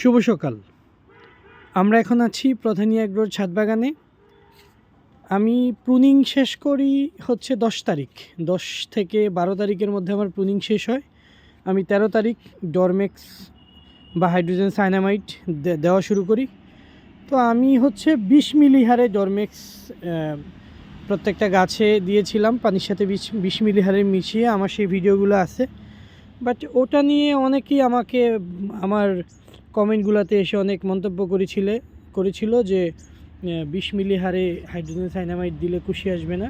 শুভ সকাল। আমরা এখন আছি প্রধানী এগ্রোর ছাদ বাগানে। আমি প্রুনিং শেষ করি হচ্ছে দশ তারিখ। দশ থেকে বারো তারিখের মধ্যে আমার প্রুনিং শেষ হয়। আমি তেরো তারিখ ডরমেক্স বা হাইড্রোজেন সাইনামাইট দেওয়া শুরু করি। তো আমি হচ্ছে বিশ মিলি হারে ডরমেক্স প্রত্যেকটা গাছে দিয়েছিলাম, পানির সাথে বিশ বিশ মিলি হারে মিশিয়ে আমার সেই ভিডিওগুলো আছে। বাট ওটা নিয়ে অনেকেই আমাকে, আমার কমেন্টগুলোতে এসে অনেক মন্তব্য করেছিলে, করেছিল যে বিশ মিলি হারে হাইড্রোজেন সাইনামাইড দিলে খুশি আসবে না।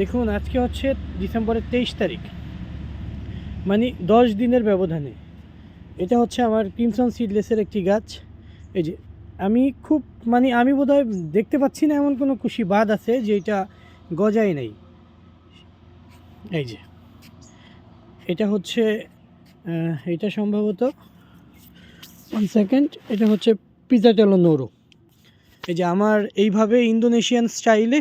দেখুন, আজকে হচ্ছে ডিসেম্বরের তেইশ তারিখ। মানে দশ দিনের ব্যবধানে। এটা হচ্ছে আমার ক্রিমসন সিডলেসের একটি গাছ। এই যে, আমি খুব মানে আমি বোধহয় দেখতে পাচ্ছি না এমন কোনো খুশি বাদ আছে যে এটা গজায় নেই। এই যে, এটা হচ্ছে এটা সম্ভবত ওয়ান সেকেন্ড এটা হচ্ছে পিজাটেলো নোরো এই যে আমার এইভাবে ইন্দোনেশিয়ান স্টাইলে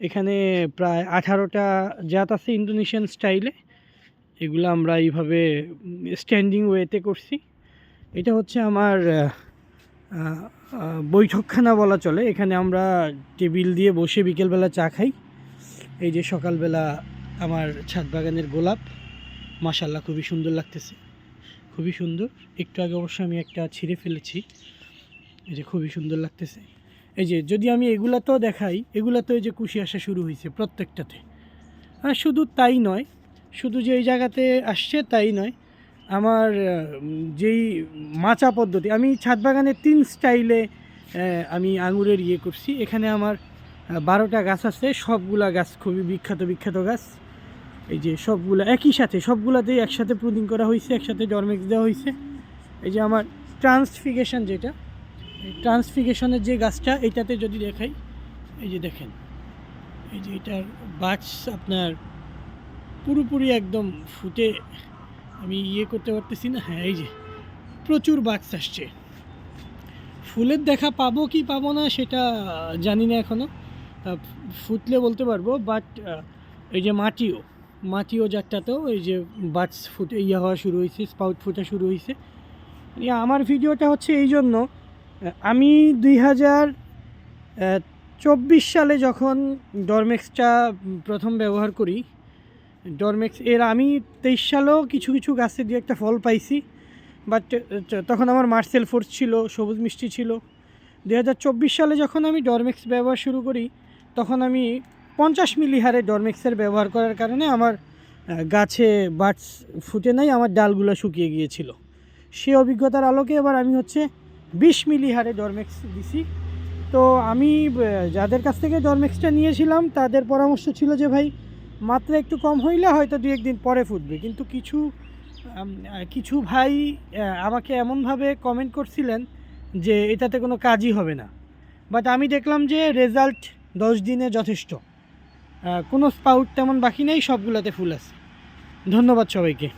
এখানে প্রায় আঠারোটা জাত আছে ইন্দোনেশিয়ান স্টাইলে এগুলো আমরা এইভাবে স্ট্যান্ডিং ওয়েতে করছি। এটা হচ্ছে আমার বৈঠকখানা বলা চলে। এখানে আমরা টেবিল দিয়ে বসে বিকেলবেলা চা খাই। এই যে সকালবেলা আমার ছাদ বাগানের গোলাপ। মাশাল্লাহ খুবই সুন্দর লাগতেছে। খুবই সুন্দর। একটু আগে অবশ্য আমি একটা ছিঁড়ে ফেলেছি। এই যে খুবই সুন্দর লাগতেছে। এই যে যদি আমি এগুলাতেও দেখাই, এগুলাতেও এই যে কুশি আসা শুরু হয়েছে প্রত্যেকটাতে। আর শুধু তাই নয়, শুধু যে এই জায়গাতে আসছে তাই নয়, আমার যেই মাচা পদ্ধতি, আমি ছাদ বাগানে তিন স্টাইলে আমি আঙুরের ইয়ে করছি। এখানে আমার বারোটা গাছ আছে, সবগুলা গাছ খুবই বিখ্যাত বিখ্যাত গাছ। এই যে সবগুলা, একই সাথে, সবগুলাতেই একসাথে প্রুনিং করা হয়েছে একসাথে ডরমেক্স দেওয়া হয়েছে এই যে আমার ট্রান্সফিগেশন যেটা ট্রান্সফিগেশনের যে গাছটা, এটাতে যদি দেখাই, এই যে দেখেন, এই যে এটার বাচ আপনার পুরোপুরি একদম ফুটে, আমি ইয়ে করতে পারতেছি না। হ্যাঁ এই যে প্রচুর বাক্স আসছে। ফুলের দেখা পাবো কি পাবো না সেটা জানি না এখনও ফুটলে বলতে পারব বাট এই যে মাটিও মাটিও যাত্রাতেও এই যে বাটস ফুটে ইয়ে হওয়া শুরু হয়েছে স্পাউট ফুটা শুরু হয়েছে আমার ভিডিওটা হচ্ছে এই জন্য আমি দুই হাজার চব্বিশ সালে যখন ডরমেক্সটা প্রথম ব্যবহার করি, ডরমেক্স, এর আমি তেইশ সালেও কিছু কিছু গাছে দিয়ে একটা ফল পাইছি, বাট তখন আমার মার্সেল ফোর্স ছিল, সবুজ মিষ্টি ছিল। দুই হাজার চব্বিশ সালে যখন আমি ডরমেক্স ব্যবহার শুরু করি, তখন আমি পঞ্চাশ মিলি হারে ডরমেক্সের ব্যবহার করার কারণে আমার গাছে বাটস ফুটে নাই, আমার ডালগুলো শুকিয়ে গিয়েছিল। সে অভিজ্ঞতার আলোকে এবার আমি হচ্ছে বিশ মিলি হারে ডরমেক্স দিছি। তো আমি যাদের কাছ থেকে ডরমেক্সটা নিয়েছিলাম, তাদের পরামর্শ ছিল যে, ভাই, মাত্রা একটু কম হইলে হয়তো দু একদিন পরে ফুটবে। কিন্তু কিছু কিছু ভাই আমাকে এমনভাবে কমেন্ট করছিলেন যে, এটাতে কোনো কাজই হবে না। বাট আমি দেখলাম যে রেজাল্ট দশ দিনে যথেষ্ট। কোনো স্পাউট তেমন বাকি নেই সবগুলোতে ফুল আছে। ধন্যবাদ সবাইকে।